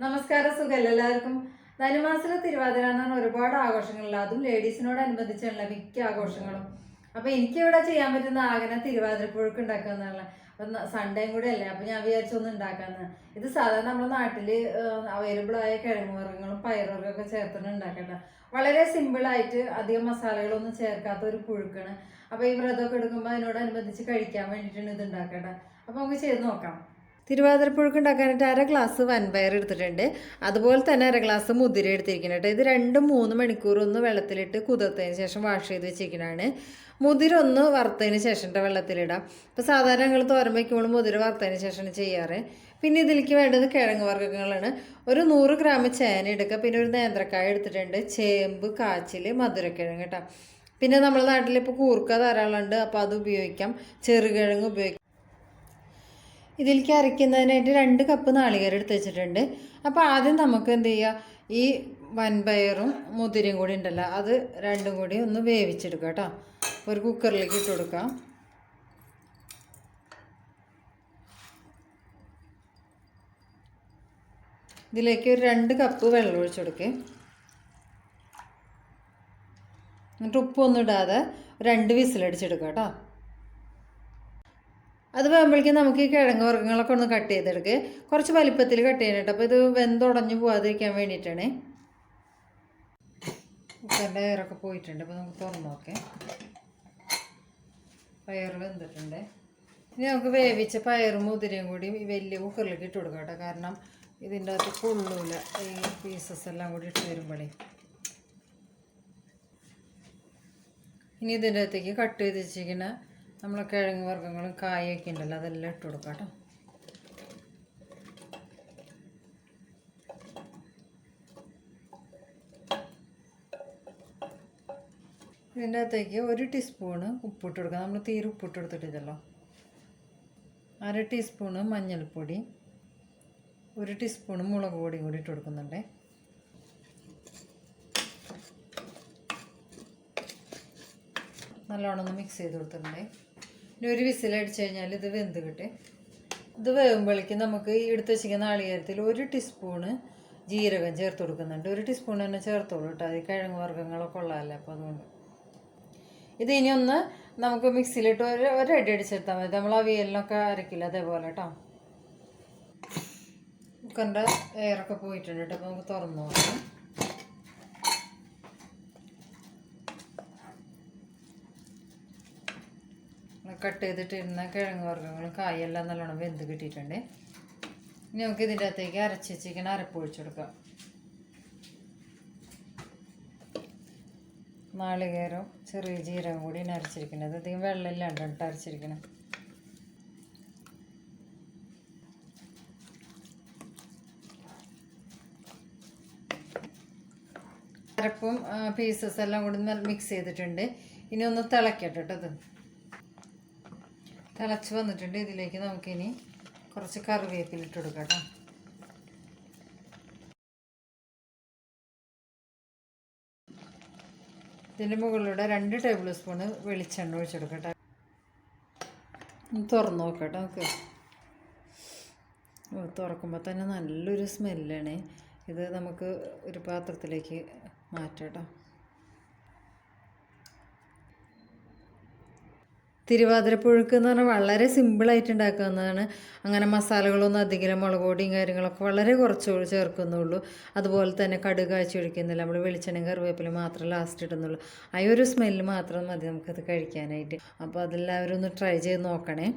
നമസ്കാരം സുഖല്ല എല്ലാവർക്കും. ധനുമാസത്തിലെ തിരുവാതിര എന്ന് പറഞ്ഞാൽ ഒരുപാട് ആഘോഷങ്ങളുണ്ട് അതും ലേഡീസിനോടനുബന്ധിച്ചുള്ള മിക്ക ആഘോഷങ്ങളും. അപ്പൊ എനിക്ക് ഇവിടെ ചെയ്യാൻ പറ്റുന്ന ആകനെ തിരുവാതിരപ്പുഴക്ക് ഉണ്ടാക്കുക എന്നുള്ള അപ്പൊ സൺഡേയും കൂടെ അല്ലേ? അപ്പൊ ഞാൻ വിചാരിച്ചൊന്നും ഉണ്ടാക്കാന്ന്. ഇത് സാധാരണ നമ്മുടെ നാട്ടിൽ അവൈലബിൾ ആയ കിഴങ്ങ് വർഗങ്ങളും പയറുവർഗമൊക്കെ ചേർത്തിട്ട് ഉണ്ടാക്കേണ്ട വളരെ സിമ്പിൾ ആയിട്ട് അധികം മസാലകളൊന്നും ചേർക്കാത്ത ഒരു പുഴുക്കാണ്. അപ്പോൾ ഈ വ്രതമൊക്കെ എടുക്കുമ്പോൾ അതിനോടനുബന്ധിച്ച് കഴിക്കാൻ വേണ്ടിയിട്ടാണ് ഇത് ഉണ്ടാക്കേണ്ടത് അപ്പൊ നമുക്ക് ചെയ്ത് നോക്കാം. തിരുവാതിരപ്പുഴുക്ക് ഉണ്ടാക്കാനായിട്ട് അര ഗ്ലാസ് വൻപയർ എടുത്തിട്ടുണ്ട്. അതുപോലെ തന്നെ അര ഗ്ലാസ് മുതിര എടുത്തിരിക്കുന്നുണ്ട്. ഇത് രണ്ടും മൂന്ന് മണിക്കൂർ ഒന്ന് വെള്ളത്തിലിട്ട് കുതിർത്തതിന് ശേഷം വാഷ് ചെയ്ത് വെച്ചിരിക്കുന്നതാണ്. മുതിര ഒന്ന് വറുത്തതിന് ശേഷം വെള്ളത്തിലിടാം. ഇപ്പോൾ സാധാരണ ഞങ്ങൾ തോരൻ വയ്ക്കുമ്പോൾ മുതിര വറുത്തതിന് ശേഷമാണ് ചെയ്യാറ്. പിന്നെ ഇതിലേക്ക് വേണ്ടത് കിഴങ്ങ് വർഗങ്ങളാണ്. ഒരു നൂറ് ഗ്രാം ചേന എടുക്കുക. പിന്നെ ഒരു നേന്ത്രക്കായ എടുത്തിട്ടുണ്ട്. ചേമ്പ് കാച്ചിൽ മധുരക്കിഴങ്ങ് കേട്ടോ പിന്നെ നമ്മുടെ നാട്ടിൽ ഇപ്പോൾ കൂർക്ക ധാരാളമുണ്ട്. അപ്പോൾ അത് ഉപയോഗിക്കാം. ചെറുകിഴങ്ങ് ഉപയോഗിക്കാം. ഇതിലേക്ക് അരയ്ക്കുന്നതിനായിട്ട് രണ്ട് കപ്പ് നാളികേരം എടുത്ത് വെച്ചിട്ടുണ്ട്. അപ്പോൾ ആദ്യം നമുക്ക് എന്ത് ചെയ്യുക ഈ വൻപയറും മുതിരയും കൂടി ഉണ്ടല്ലോ അത് രണ്ടും കൂടി ഒന്ന് വേവിച്ചെടുക്കുക കേട്ടോ. ഒരു കുക്കറിലേക്ക് ഇട്ട് കൊടുക്കാം. ഇതിലേക്ക് ഒരു രണ്ട് കപ്പ് വെള്ളം ഒഴിച്ചു കൊടുക്കേ. എന്നിട്ട് ഉപ്പൊന്നും ഇടാതെ രണ്ട് വിസിലടിച്ചെടുക്കുക കേട്ടോ. അത് വേകുമ്പോഴേക്കും നമുക്ക് ഈ കിഴങ്ങ് വർഗങ്ങളൊക്കെ ഒന്ന് കട്ട് ചെയ്തെടുക്ക്. കുറച്ച് വലിപ്പത്തിൽ കട്ട്. ചെയ്യാനായിട്ട് അപ്പോൾ ഇത് വെന്തുടഞ്ഞു പോകാതിരിക്കാൻ വേണ്ടിയിട്ടാണ്. കുക്കറിന്റെ എയറൊക്കെ പോയിട്ടുണ്ട്. അപ്പോൾ നമുക്ക് തുറന്നു നോക്കാം. പയർ വെന്തിട്ടുണ്ട്. ഇനി നമുക്ക് വേവിച്ച പയറും മുതിരയും കൂടി ഈ വലിയ കുക്കറിലേക്ക് ഇട്ട് കൊടുക്കാം കേട്ടോ. കാരണം ഇതിന്റെ അകത്ത് കൊള്ളൂല ഈ പീസസ് എല്ലാം കൂടി ഇട്ട് വരുമ്പോഴേ ഇനി ഇതിന്റെ അകത്തേക്ക് കട്ട് ചെയ്ത് വെച്ചിരിക്കുന്ന നമ്മളെ കിഴങ്ങ് വർഗങ്ങളും കായൊക്കെ ഉണ്ടല്ലോ അതെല്ലാം ഇട്ട് കൊടുക്കാം കേട്ടോ. ഇതിന്റെ അകത്തേക്ക് ഒരു ടീസ്പൂണ് ഉപ്പിട്ട് കൊടുക്കുക നമ്മൾ തീരെ ഉപ്പിട്ട് കൊടുത്തിട്ടില്ലല്ലോ. അര ടീസ്പൂണ് മഞ്ഞൾപ്പൊടി ഒരു ടീസ്പൂണ് മുളക് പൊടിയും കൂടി ഇട്ട് കൊടുക്കുന്നുണ്ട്. നല്ലോണം ഒന്ന് മിക്സ് ചെയ്ത് കൊടുത്തിട്ടുണ്ടേ. ഇനി ഒരു വിസിലടിച്ച് കഴിഞ്ഞാൽ ഇത് വെന്ത് കിട്ടും. ഇത് വേകുമ്പോഴേക്ക് നമുക്ക് ഈ എടുത്ത് വെച്ചിരിക്കുന്ന നാളികേരത്തിൽ ഒരു ടീസ്പൂണ് ജീരകം ചേർത്ത് കൊടുക്കുന്നുണ്ട്. ഒരു ടീസ്പൂൺ തന്നെ ചേർത്തോളൂ കേട്ടോ. അത് കിഴങ്ങ് വർഗങ്ങളൊക്കെ ഉള്ളതല്ലേ അപ്പോൾ അതുകൊണ്ട്. ഇത് ഇനി ഒന്ന് നമുക്ക് മിക്സിയിലിട്ട് ഒരു ഒരു അടി അടിച്ചെടുത്താൽ മതി. നമ്മൾ അവിയലിനൊക്കെ അരക്കില്ല അതേപോലെ കേട്ടോ. കുക്കറിന്റെ എയറൊക്കെ പോയിട്ടുണ്ട് കേട്ടോ. അപ്പോൾ നമുക്ക് തുറന്നു നോക്കാം. കട്ട് ചെയ്തിട്ടിരുന്ന കിഴങ്ങ് വർഗങ്ങളും കായെല്ലാം നല്ലോണം വെന്ത് കിട്ടിയിട്ടുണ്ട്. ഇനി നമുക്ക് ഇതിന്റെ അകത്തേക്ക് അരച്ച് ചിക്കൻ അരപ്പ് ഒഴിച്ചു കൊടുക്കാം. നാളികേരം ചെറിയ ജീരകം കൂടി അരച്ചിരിക്കുന്നത്. അധികം വെള്ളമില്ലാണ്ട് കേട്ടോ അരച്ചിരിക്കണം. അരപ്പും പീസസ് എല്ലാം കൂടി മിക്സ് ചെയ്തിട്ടുണ്ട്. ഇനി ഒന്ന് തിളക്കട്ടെ കേട്ടോ തിളച്ച് വന്നിട്ടുണ്ട്. ഇതിലേക്ക് നമുക്കിനി കുറച്ച് കറിവേപ്പില ഇട്ട് കൊടുക്കാം കേട്ടോ. മുകളിലൂടെ രണ്ട് ടേബിൾ സ്പൂണ് വെളിച്ചെണ്ണ ഒഴിച്ചെടുക്കട്ടെ തുറന്നു നോക്കട്ടെ നമുക്ക്. തുറക്കുമ്പോൾ തന്നെ നല്ലൊരു സ്മെല്ലാണ്. ഇത് നമുക്ക് ഒരു പാത്രത്തിലേക്ക് മാറ്റാം തിരുവാതിരപ്പുഴുക്ക് എന്ന് പറഞ്ഞാൽ വളരെ സിമ്പിളായിട്ട് ഉണ്ടാക്കാവുന്നതാണ് അങ്ങനെ മസാലകളൊന്നും അധികം മുളക് പൊടിയും കാര്യങ്ങളൊക്കെ വളരെ കുറച്ച് ചേർക്കുന്നുള്ളൂ. അതുപോലെ തന്നെ കടുക് കാച്ചി ഒഴിക്കുന്നില്ല. നമ്മൾ വെളിച്ചെണ്ണ കറിവേപ്പില മാത്രം ലാസ്റ്റ് ഇടുന്നുള്ളൂ. ആ ഒരു സ്മെല്ല് മാത്രം മതി നമുക്കത് കഴിക്കാനായിട്ട്. അപ്പോൾ അതെല്ലാവരും ഒന്ന് ട്രൈ ചെയ്ത് നോക്കണേ.